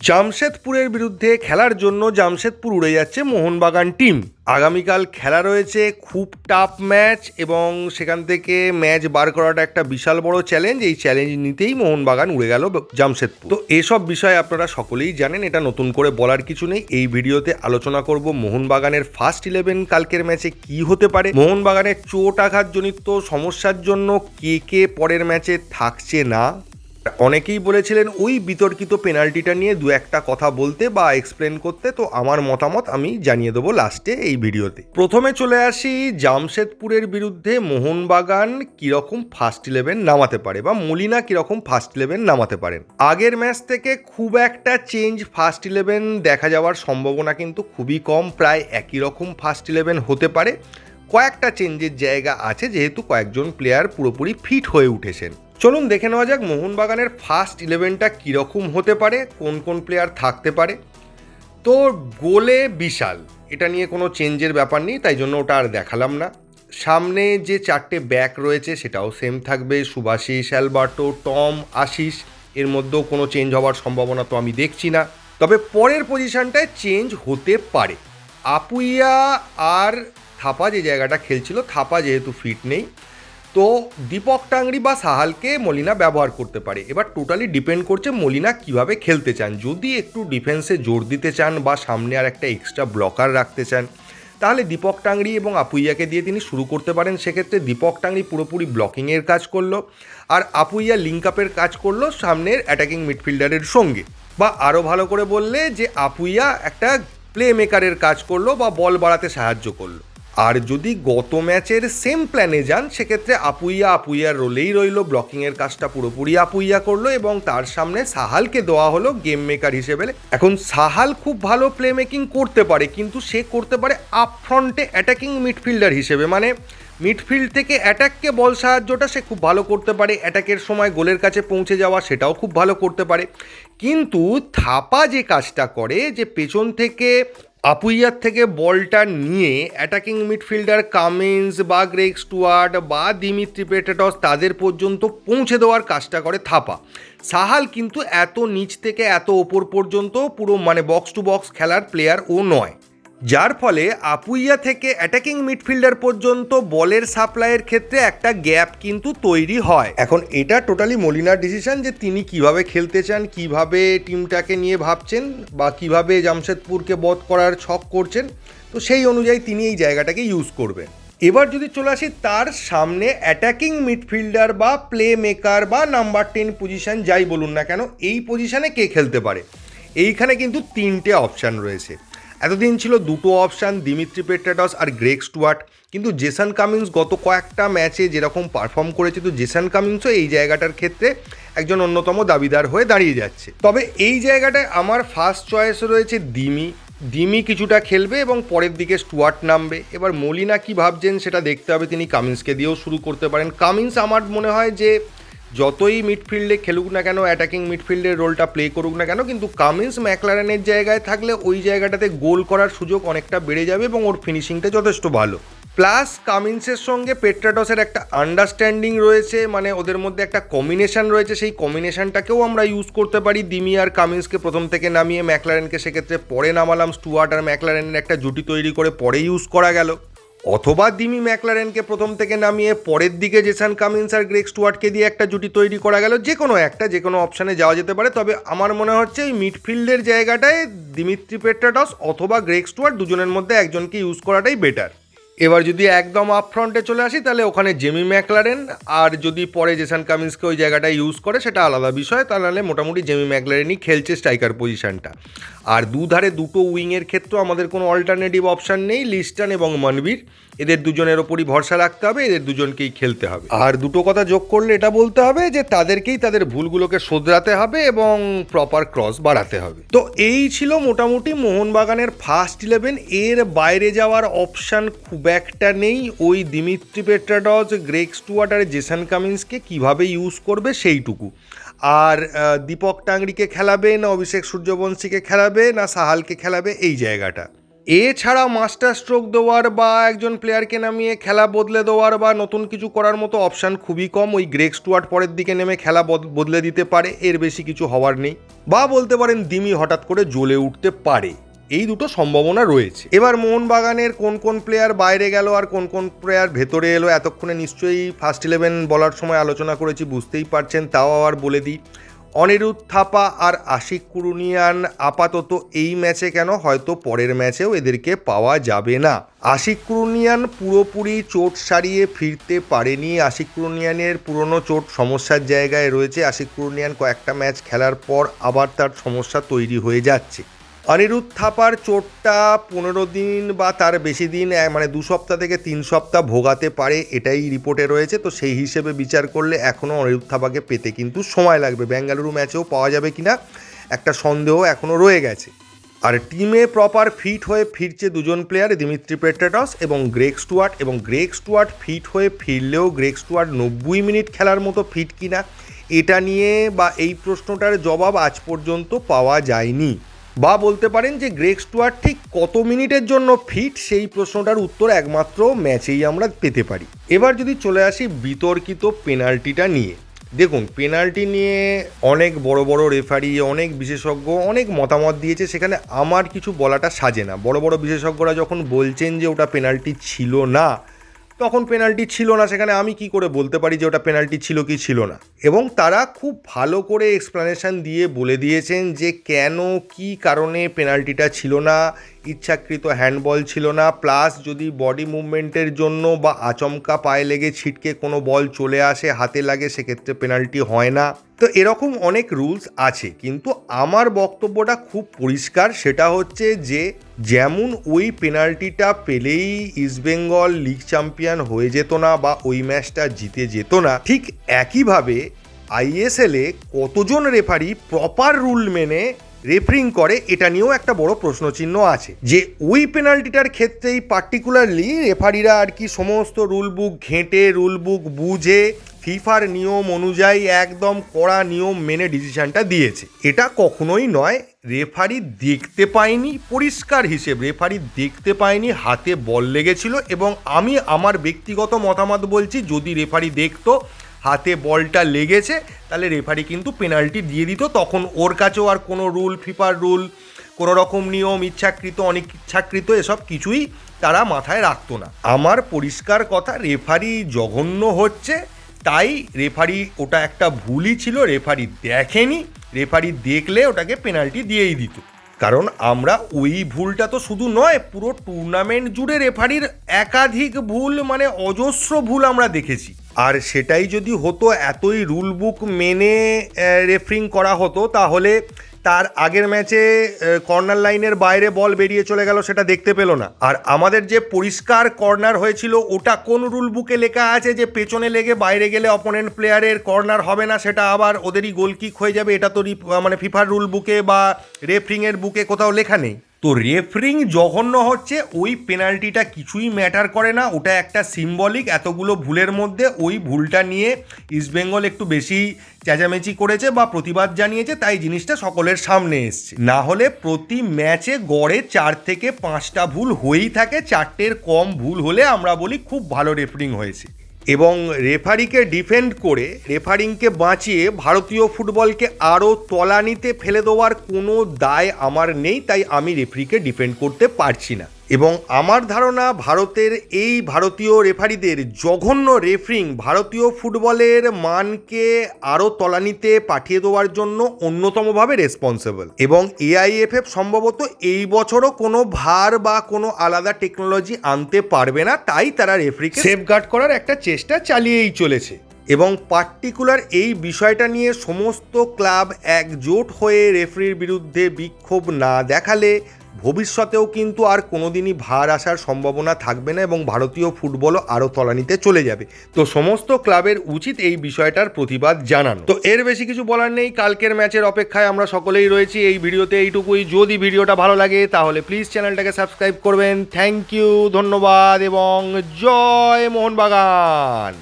জামশেদপুরের বিরুদ্ধে খেলার জন্য জামশেদপুর উড়ে যাচ্ছে মোহনবাগান টিম। আগামীকাল খেলা রয়েছে, খুব টাফ ম্যাচ এবং সেখান থেকে ম্যাচ বার করাটা একটা বিশাল বড় চ্যালেঞ্জ এই চ্যালেঞ্জ নিতেই মোহনবাগান উড়ে গেল জামশেদপুর। তো এসব বিষয়ে আপনারা সকলেই জানেন, এটা নতুন করে বলার কিছু নেই। এই ভিডিওতে আলোচনা করব মোহনবাগানের ফার্স্ট ইলেভেন কালকের ম্যাচে কি হতে পারে, মোহনবাগানের চোট আঘাতজনিত সমস্যার জন্য কে কে পরের ম্যাচে থাকছে না অনেকেই বলেছিলেন, ওই বিতর্কিত পেনাল্টিটা নিয়ে দু একটা কথা বলতে বা এক্সপ্লেন করতে। তো আমার মতামত আমি জানিয়ে দেবো লাস্টে এই ভিডিওতে। প্রথমে চলে আসি, জামশেদপুরের বিরুদ্ধে মোহনবাগান কীরকম ফার্স্ট ইলেভেন নামাতে পারে বা মলিনা কীরকম ফার্স্ট ইলেভেন নামাতে পারেন। আগের ম্যাচ থেকে খুব একটা চেঞ্জ ফার্স্ট ইলেভেন দেখা যাওয়ার সম্ভাবনা কিন্তু খুবই কম, প্রায় একই রকম ফার্স্ট ইলেভেন হতে পারে। কয়েকটা চেঞ্জের জায়গা আছে, যেহেতু কয়েকজন প্লেয়ার পুরোপুরি ফিট হয়ে উঠেছেন। চলুন দেখে নেওয়া যাক মোহনবাগানের ফার্স্ট ইলেভেনটা কীরকম হতে পারে, কোন কোন প্লেয়ার থাকতে পারে। তো গোলে বিশাল, এটা নিয়ে কোনো চেঞ্জের ব্যাপার নেই, তাই জন্য ওটা আর দেখালাম না। সামনে যে চারটে ব্যাক রয়েছে, সেটাও সেম থাকবে, সুভাষিস, অ্যালবার্টো, টম, আশিস, এর মধ্যেও কোনো চেঞ্জ হওয়ার সম্ভাবনা তো আমি দেখছি না। তবে পরের পজিশনটায় চেঞ্জ হতে পারে। আপুইয়া আর থাপা যে জায়গাটা খেলছিল, থাপা যেহেতু ফিট নেই তো দীপক টাংরি বা সাহালকে মলিনা ব্যবহার করতে পারে। এবার টোটালি ডিপেন্ড করছে মলিনা কীভাবে খেলতে চান। যদি একটু ডিফেন্সে জোর দিতে চান বা সামনে আর একটা এক্সট্রা ব্লকার রাখতে চান, তাহলে দীপক টাংরি এবং আপুইয়াকে দিয়ে তিনি শুরু করতে পারেন। সেক্ষেত্রে দীপক টাংরি পুরোপুরি ব্লকিংয়ের কাজ করল আর আপুইয়া লিঙ্ক আপের কাজ করল সামনের অ্যাটাকিং মিডফিল্ডারের সঙ্গে। বা আরও ভালো করে বললে যে আপুইয়া একটা প্লে মেকারের কাজ করল বা বল বাড়াতে সাহায্য করল। আর যদি গত ম্যাচের সেম প্ল্যানে যান, সেক্ষেত্রে আপুইয়া আপুইয়ার রোলেই রইল। ব্লকিংয়ের কাজটা পুরোপুরি আপুইয়া করল এবং তার সামনে সাহালকে দেওয়া হলো গেম মেকার হিসেবে। এখন সাহাল খুব ভালো প্লে মেকিং করতে পারে, কিন্তু সে করতে পারে আপ ফ্রন্টে অ্যাটাকিং মিডফিল্ডার হিসেবে। মানে মিডফিল্ড থেকে অ্যাটাককে বল সাহায্যটা সে খুব ভালো করতে পারে। অ্যাটাকের সময় গোলের কাছে পৌঁছে যাওয়া সেটাও খুব ভালো করতে পারে। কিন্তু থাপা যে কাজটা করে, যে পেছন থেকে আপুইয়ার থেকে বলটা নিয়ে অ্যাটাকিং মিডফিল্ডার কামিন্স বা গ্রেক স্টুয়ার্ড বা দিমিত্রি পেটেটস তাদের পর্যন্ত পৌঁছে দেওয়ার কাজটা করে থাপা। সাহাল কিন্তু এত নিচ থেকে এত ওপর পর্যন্ত পুরো মানে বক্স টু বক্স খেলার প্লেয়ার ও নয়। যার ফলে আপুইয়া থেকে অ্যাটাকিং মিডফিল্ডার পর্যন্ত বলের সাপ্লাইয়ের ক্ষেত্রে একটা গ্যাপ কিন্তু তৈরি হয়। এখন এটা টোটালি মলিনার ডিসিশন যে তিনি কীভাবে খেলতে চান, কীভাবে টিমটাকে নিয়ে ভাবছেন বা কীভাবে জামশেদপুরকে বধ করার ছক করছেন, তো সেই অনুযায়ী তিনি এই জায়গাটাকে ইউজ করবেন। এবার যদি চলে আসি তার সামনে অ্যাটাকিং মিডফিল্ডার বা প্লে মেকার বা নাম্বার টেন পজিশন যাই বলুন না কেন, এই পজিশানে কে খেলতে পারে? এইখানে কিন্তু তিনটে অপশান রয়েছে। এতদিন ছিল দুটো অপশান, দিমিত্রি পেট্রাটস আর গ্রেক স্টুয়ার্ট। কিন্তু জেসান কামিন্স গত কয়েকটা ম্যাচে যেরকম পারফর্ম করেছে, তো জেসান কামিন্সও এই জায়গাটার ক্ষেত্রে একজন অন্যতম দাবিদার হয়ে দাঁড়িয়ে যাচ্ছে। তবে এই জায়গাটায় আমার ফার্স্ট চয়েস রয়েছে দিমি। দিমি কিছুটা খেলবে এবং পরের দিকে স্টুয়ার্ট নামবে। এবার মলিনা কি ভাবছেন সেটা দেখতে হবে, তিনি কামিন্সকে দিয়েও শুরু করতে পারেন। কামিন্স আমার মনে হয় যে যতই মিডফিল্ডে খেলুক না কেন অ্যাটাকিং মিডফিল্ডের রোলটা প্লে করুক না কেন, কিন্তু কামিন্স ম্যাকলারেনের জায়গায় থাকলে ওই জায়গাটাতে গোল করার সুযোগ অনেকটা বেড়ে যাবে এবং ওর ফিনিশিংটা যথেষ্ট ভালো। প্লাস কামিন্সের সঙ্গে পেট্রাটসের একটা আন্ডারস্ট্যান্ডিং রয়েছে মানে ওদের মধ্যে একটা কম্বিনেশন রয়েছে, সেই কম্বিনেশনটাকেও আমরা ইউজ করতে পারি। দিমি আর কামিন্সকে প্রথম থেকে নামিয়ে ম্যাকলারেনকে সেক্ষেত্রে পরে নামালাম। স্টুয়ার্ট আর ম্যাকলারেনের একটা জুটি তৈরি করে পরে ইউজ করা গেল। অথবা দিমি ম্যাকলারেনকে প্রথম থেকে নামিয়ে পরের দিকে জেসান কামিন্স আর গ্রেক স্টুয়ার্টকে দিয়ে একটা জুটি তৈরি করা গেল, যে কোনো একটা, যে কোনো অপশানে যাওয়া যেতে পারে। তবে আমার মনে হচ্ছে এই মিডফিল্ডের জায়গাটায় দিমিত্রি পেট্রাটস অথবা গ্রেক স্টুয়ার্ট দুজনের মধ্যে একজনকে ইউজ করাটাই বেটার এবার যদি একদম আপ ফ্রন্টে চলে আসি, তাহলে ওখানে জেমি ম্যাকলারেন আর যদি পরে জেসান কামিন্সকে ওই জায়গাটা ইউজ করে, সেটা আলাদা বিষয়। তাহলে মোটামুটি জেমি ম্যাকলারেনই খেলছে স্ট্রাইকার পজিশনটা আর দুধারে দুটো উইংয়ের ক্ষেত্রেও আমাদের কোনো অল্টারনেটিভ অপশান নেই লিস্টান এবং মনবীর এদের দুজনের ওপরই ভরসা রাখতে হবে, এদের দুজনকেই খেলতে হবে। আর দুটো কথা যোগ করলে এটা বলতে হবে যে, তাদেরকেই তাদের ভুলগুলোকে শোধরাতে হবে এবং প্রপার ক্রস বাড়াতে হবে। তো এই ছিল মোটামুটি মোহনবাগানের ফার্স্ট ইলেভেন এর বাইরে যাওয়ার অপশান খুব একটা নেই, ওই দিমিত্রি পেট্রাডজ গ্রেক স্টুয়ার্ট আর জেসান কামিন্সকে কীভাবে ইউজ করবে সেইটুকু। আর দীপক টাংরিকে খেলাবে, না অভিষেক সূর্যবংশীকে খেলাবে, না সাহালকে খেলাবে, এই জায়গাটা। এছাড়া মাস্টার স্ট্রোক দেওয়ার বা একজন প্লেয়ারকে নামিয়ে খেলা বদলে দেওয়ার বা নতুন কিছু করার মতো অপশান খুবই কম, ওই গ্রেক স্টুয়ার্ট পরের দিকে নেমে খেলা বদ- বদলে দিতে পারে, এর বেশি কিছু হওয়ার নেই। বা বলতে পারেন, দিমি হঠাৎ করে জ্বলে উঠতে পারে। এই দুটো সম্ভাবনা রয়েছে। এবার মোহনবাগানের কোন কোন প্লেয়ার বাইরে গেল আর কোন কোন প্লেয়ার ভেতরে এলো, এতক্ষণে নিশ্চয়ই ফার্স্ট ইলেভেন বলার সময় আলোচনা করেছি, বুঝতেই পারছেন, তাও আবার বলে দিই। অনিরুদ্ধ থাপা আর আশিক কুরুনিয়ান আপাতত এই ম্যাচে কেন? হয়তো পরের ম্যাচেও এদেরকে পাওয়া যাবে না। আশিক কুরুনিয়ান পুরোপুরি চোট সারিয়ে ফিরতে পারেনি। আশিক কুরুনিয়ানের পুরনো চোট সমস্যার জায়গায় রয়েছে। আশিক কুরুনিয়ান কয়েকটা ম্যাচ খেলার পর আবার তার সমস্যা তৈরি হয়ে যাচ্ছে। অনিরুদ্ধ থাপার চোটটা পনেরো দিন বা তার বেশি দিন মানে দু সপ্তাহ থেকে তিন সপ্তাহ ভোগাতে পারে এটাই রিপোর্টে রয়েছে। তো সেই হিসেবে বিচার করলে এখনও অনিরুদ্ধ থাপাকে পেতে কিন্তু সময় লাগবে। বেঙ্গালুরু ম্যাচেও পাওয়া যাবে কি না একটা সন্দেহ এখনও রয়ে গেছে। আর টিমে প্রপার ফিট হয়ে ফিরছে দুজন প্লেয়ার দিমিত্রি পেট্রাটস এবং গ্রেক স্টুয়ার্ট। এবং গ্রেক স্টুয়ার্ট ফিট হয়ে ফিরলেও গ্রেক স্টুয়ার্ট নব্বই মিনিট খেলার মতো ফিট কিনা, এটা নিয়ে বা এই প্রশ্নটার জবাব আজ পর্যন্ত পাওয়া যায়নি। বা বলতে পারেন যে গ্রেক স্টুয়ার্ট ঠিক কত মিনিটের জন্য ফিট? সেই প্রশ্নটার উত্তর একমাত্র ম্যাচেই আমরা পেতে পারি। এবার যদি চলে আসি বিতর্কিত পেনাল্টিটা নিয়ে। দেখুন, পেনাল্টি নিয়ে অনেক বড় বড় রেফারি, অনেক বিশেষজ্ঞ, অনেক মতামত দিয়েছে। সেখানে আমার কিছু বলাটা সাজে না। বড় বড় বিশেষজ্ঞরা যখন বলছেন যে ওটা পেনাল্টি ছিল না, তখন পেনাল্টি ছিল না। সেখানে আমি কি করে বলতে পারি যে ওটা পেনাল্টি ছিল কি ছিল না? এবং তারা খুব ভালো করে এক্সপ্লানেশন দিয়ে বলে দিয়েছেন যে কেন, কি কারণে পেনাল্টিটা ছিল না, ইচ্ছাকৃত হ্যান্ডবল ছিল না প্লাস যদি বডি মুভমেন্টের জন্য বা আচমকা পায়ে লেগে ছিটকে কোনো বল চলে আসে, হাতে লাগে, সেক্ষেত্রে পেনাল্টি হয় না। তো এরকম অনেক রুলস আছে, কিন্তু আমার বক্তব্যটা খুব পরিষ্কার, সেটা হচ্ছে যে যেমন ওই পেনাল্টিটা পেলেই ইস্টবেঙ্গল লিগ চ্যাম্পিয়ন হয়ে যেত না বা ওই ম্যাচটা জিতে যেত না, ঠিক একইভাবে আইএসএলে কতজন রেফারি প্রপার রুল মেনে রেফারিং করে, এটা নিয়েও একটা বড় প্রশ্নচিহ্ন আছে। যে ওই পেনাল্টিটার ক্ষেত্রেই পার্টিকুলারলি রেফারিরা আর কি সমস্ত রুল বুক ঘেঁটে রুল বুক বুঝে, ফিফার নিয়ম অনুযায়ী একদম কড়া নিয়ম মেনে ডিসিশনটা দিয়েছে। এটা কখনোই নয়, রেফারি দেখতে পায়নি, পরিষ্কার হিসেব, রেফারি দেখতে পায়নি, হাতে বল লেগেছিল এবং আমি আমার ব্যক্তিগত মতামত বলছি, যদি রেফারি দেখতো হাতে বলটা লেগেছে, তাহলে রেফারি কিন্তু পেনাল্টি দিয়ে দিত। তখন ওর কাছেও আর কোনো রুল ফিফার রুল কোনো রকম নিয়ম, ইচ্ছাকৃত অনেক ইচ্ছাকৃত এসব কিছুই তারা মাথায় রাখতো না। আমার পরিষ্কার কথা রেফারি জঘন্য হচ্ছে, তাই রেফারি ওটা একটা ভুলই ছিল রেফারি দেখেনি রেফারি দেখলে ওটাকে পেনাল্টি দিয়েই দিত। কারণ আমরা ওই ভুলটা তো শুধু নয়, পুরো টুর্নামেন্ট জুড়ে রেফারির একাধিক ভুল মানে অজস্র ভুল আমরা দেখেছি। আর সেটাই যদি হতো, এতই রুল বুক মেনে রেফারিং করা হতো, তাহলে তার আগের ম্যাচে কর্নার লাইনের বাইরে বল বেরিয়ে চলে গেল সেটা দেখতে পেল না। আর আমাদের যে পরিষ্কার কর্নার হয়েছিল, ওটা কোন রুল বুকে লেখা আছে যে পেছনে লেগে বাইরে গেলে অপোনেন্ট প্লেয়ারের কর্নার হবে না, সেটা আবার ওদেরই গোলকিক হয়ে যাবে, এটা তো মানে ফিফার রুল বুকে বা রেফরিংয়ের বুকে কোথাও লেখা নেই। তো রেফরিং জঘন্য হচ্ছে, ওই পেনাল্টিটা কিছুই ম্যাটার করে না। ওটা একটা সিম্বলিক, এতগুলো ভুলের মধ্যে ওই ভুলটা নিয়ে ইস্টবেঙ্গল একটু বেশি চেঁচামেচি করেছে বা প্রতিবাদ জানিয়েছে, তাই জিনিসটা সকলের সামনে এসছে। না হলে প্রতি ম্যাচে গড়ে চার থেকে পাঁচটা ভুল হয়েই থাকে, চারটের কম ভুল হলে আমরা বলি খুব ভালো রেফারিং হয়েছে। এবং রেফারিকে ডিফেন্ড করে রেফারিংকে বাঁচিয়ে ভারতীয় ফুটবলকে আরও তলানিতে ফেলে দেওয়ার কোনো দায় আমার নেই, তাই আমি রেফারিকে ডিফেন্ড করতে পারছি না। এবং আমার ধারণা ভারতের এই ভারতীয় রেফারিদের জঘন্য রেফারিং ভারতীয় ফুটবলের মানকে আরও তলানিতে পাঠিয়ে দেওয়ার জন্য অন্যতমভাবে রেসপন্সিবল এবং এআইএফএফ সম্ভবত এই বছরও কোনো ভার বা কোনো আলাদা টেকনোলজি আনতে পারবে না, তাই তারা রেফারিকে সেফগার্ড করার একটা চেষ্টা চালিয়েই চলেছে। এবং পার্টিকুলার এই বিষয়টা নিয়ে সমস্ত ক্লাব একজোট হয়ে রেফারির বিরুদ্ধে বিক্ষোভ না দেখালে ভবিষ্যতেও কিন্তু আর কোনোদিনই ভার আসার সম্ভাবনা থাকবে না এবং ভারতীয় ফুটবলও আরও তলানিতে চলে যাবে। তো সমস্ত ক্লাবের উচিত এই বিষয়টার প্রতিবাদ জানানো। তো এর বেশি কিছু বলার নেই, কালকের ম্যাচের অপেক্ষায় আমরা সকলেই রয়েছি এই ভিডিওতে এইটুকুই। যদি ভিডিওটা ভালো লাগে তাহলে প্লিজ চ্যানেলটাকে সাবস্ক্রাইব করবেন। থ্যাংক ইউ ধন্যবাদ এবং জয় মোহনবাগান।